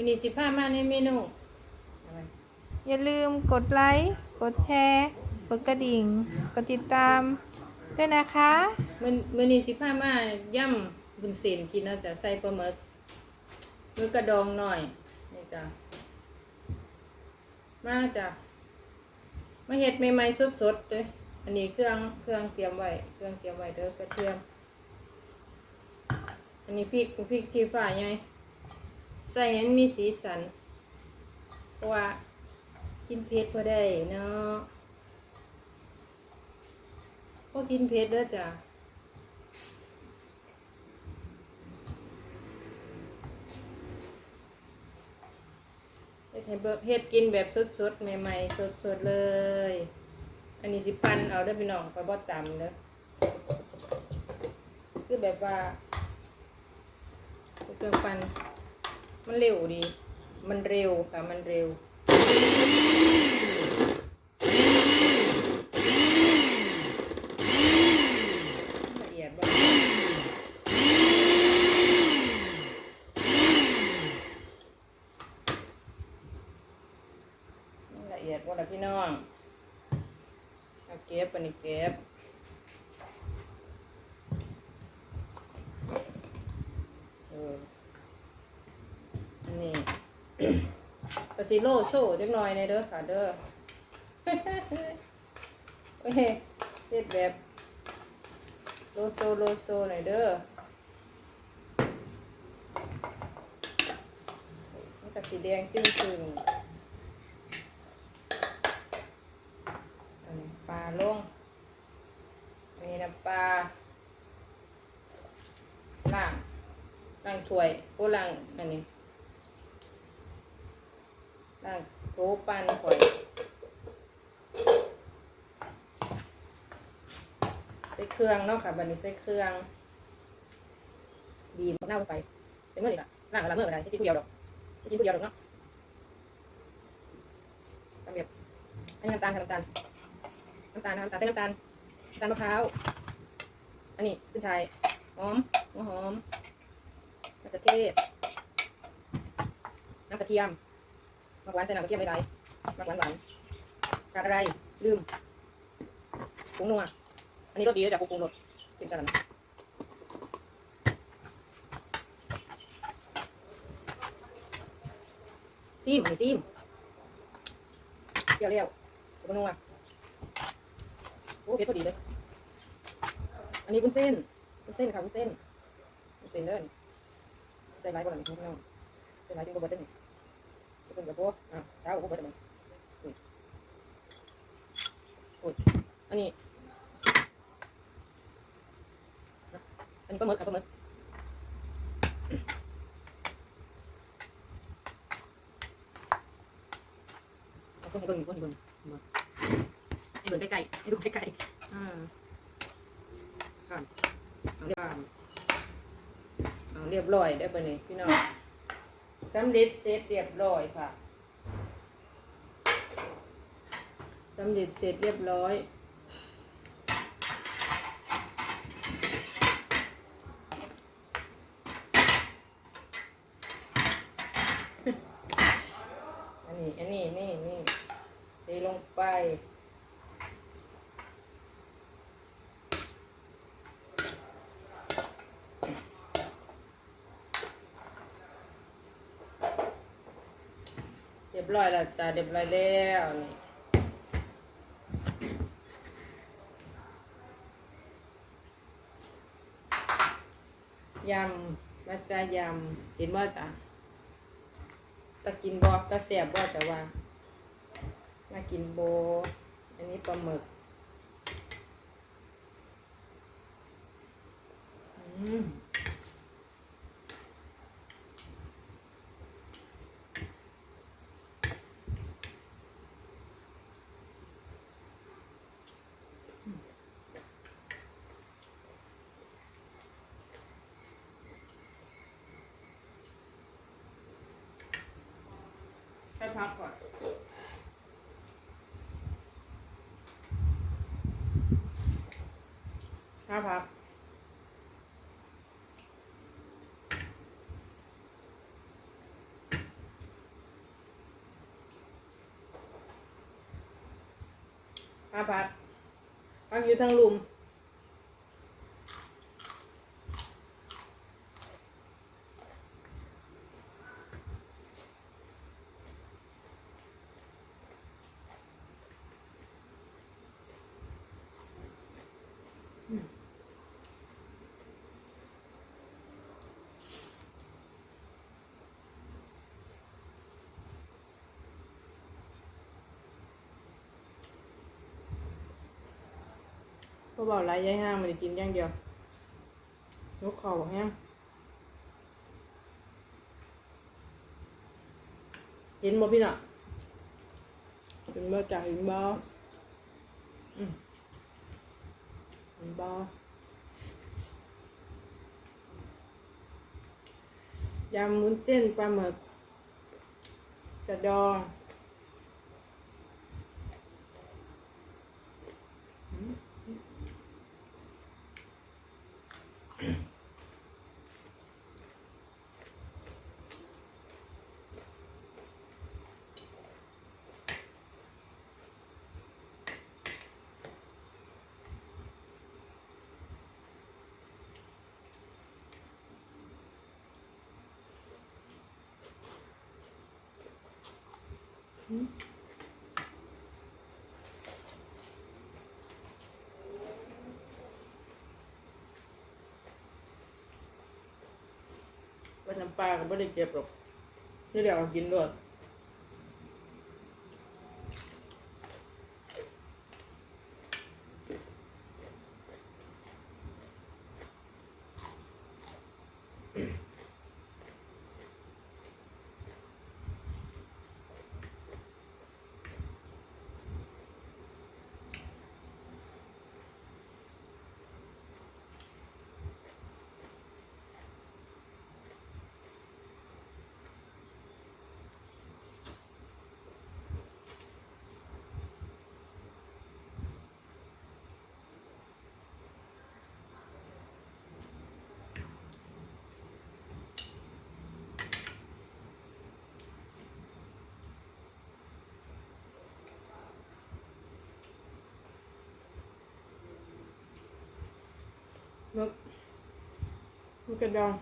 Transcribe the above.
วันนี้สิพามาในเมนูอะไรอย่าลืมกดไลค์ กดแชร์ กดกระดิ่ง กดติดตามด้วยนะคะมันมันนี้สิพามาย่ำบุญเส้นกินเนาะจ้ะใส่ปลาหมึกมือกระดองหน่อยนี่จ้ะมาจ้ะมาเห็ดใหม่ๆสดๆเลยอันนี้เครื่องเครื่องเตรียมไว้เครื่องเตรียมไว้เด้อกระเทียม อันนี้พริกพริกชี้ฟ้าไง ใส่ให้มันมีสีสัน เพราะว่ากินเผ็ดพอได้เนาะพอกินเผ็ดเด้อจ้ะเฮ็ดให้เบิกเฮ็ดกินแบบสดๆ ใหม่ๆ สดๆ เลย อันนี้สิปั่นเอาเด้อพี่น้องไปบ่ตำเด้อคือแบบว่าเครื่องปั่น มันเร็วดี มันเร็วค่ะ มันเร็ว ละเอียดบ้างละเอียดว่าละพี่น้องเอาเก็บปันนี้เก็บเออ ปาซิโลโซ่เล็กน้อยในเด้อค่ะเด้อโอ้ยเฮ็ดแบบโลโซโลโซหน่อยเด้อมันกับสีแดงจึ้งจึงนปลาลงอันนี้น้ำปลาล่างล่างถ้วยโอ้ล่างอันนี้ ล่างโถปันข่อยใส่เครื่องเนาะค่ะบันนี้ใส่เครื่อง บีบหน้าไปเป็นเมื่อไหร่ล่ะล่างกับละเมื่อไหร่ที่กินผู้เดียวดอกที่กินผู้เดียวดอกเนาะสำเร็จอันนี้น้ำตาลค่ะน้ำตาลน้ำตาลน้ำตาลใส่น้ำตาลน้ำตาลมะพร้าวอันนี้ขึ้นชายหอมหัวหอมมะเขือเทศน้ำกระเทียม หวานใส่น้ำกระเทียมไม่ได้มะหวานหวานขาดอะไรลืมผงนัวอันนี้รสดีแล้วจากปรุงรสกินกันนะซีมนี่ซีมเปรี้ยวเรียวผงนัวโอ้เผ็ดพอดีเลยอันนี้วุ้นเส้นวุ้นเส้นค่ะวุ้นเส้นวุ้นเส้นเด้อใส่หลายบ่ล่ะนี่พี่น้องใส่หลายจึงบ่เบิดเด้อนี่เพิ่นก็บ่อะเช้าก็บ่เบิดแล้วมันอุ้ยอุ้ยอันนี้อันนี้ปลาหมึกค่ะปลาหมึกเอาคนให้เบิ่งคนให้เบิ่งให้เบิ่งใกล้ๆให้ดูใกล้ๆอ่าครับเอาเรียบร้อยเอาเรียบร้อยได้อปะนี่พี่น้อง สำเร็จเสร็จเรียบร้อยค่ะสำเร็จเสร็จเรียบร้อย อันนี้ อันนี้ นี่นี่เทลงไป เรียบร้อยแล้วจ้าเรียบร้อยแล้วนี่ยำมาจ้ายำเห็นว่าจ้ะตะกินบอกตะแสบว่าจะว่ามากินโบ อันนี้ปลาหมึกอืม ให้พักก่อนให้พักให้พักพักอยู่ทั้งลุม ก็บอกไรยายห้างมันจะกินอย่างเดียวยกเข่าแห้งเห็นบ่พี่น่ะเห็นบ่จ่าเห็นบ่อืมเห็นบ่ยำมุ้นเส้นปลาหมึกกระดอง ว่ ปลาก็ไม่ได้เก็บหรอกนี่เดี๋ยวเอากินด้วย มึกมึกกระดอง